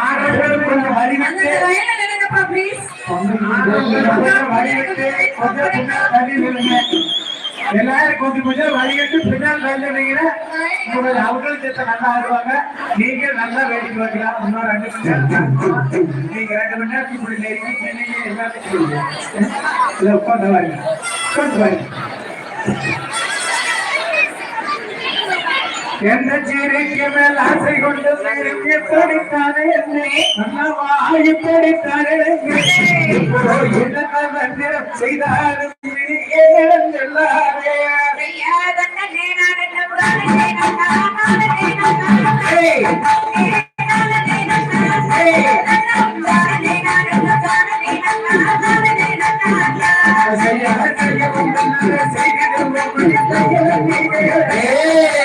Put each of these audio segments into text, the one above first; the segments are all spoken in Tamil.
ஆர்டர்கள் கொஞ்சம் வரிவிட்டு அந்த எல்லாரும் கொஞ்சம் கொஞ்சம் வழிகட்டு பின்னால் வந்தீங்கன்னா உங்களோட அவர்கள் சேர்த்த நல்லா ஆடுவாங்க. நீங்க நல்லா வேடிக்கை வைக்கலாம் இன்னும் ரெண்டு மணி நேரம் நீங்க ரெண்டு மணி நேரத்துக்கு இப்படி நெருங்கி நின்னீங்க எல்லாத்தையும் உட்காந்து வாங்க உட்காந்து வாங்க எந்த சிறைக்கு மேல் ஆசை கொண்டு சிறுக்கு படித்தானே அண்ணவா இப்படித்தானே செய்தாலும் செய்ய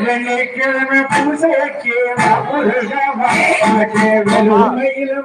ஒரு வெள்ளிக்கிழமை பூசைக்கு முருகா வெளுமையில்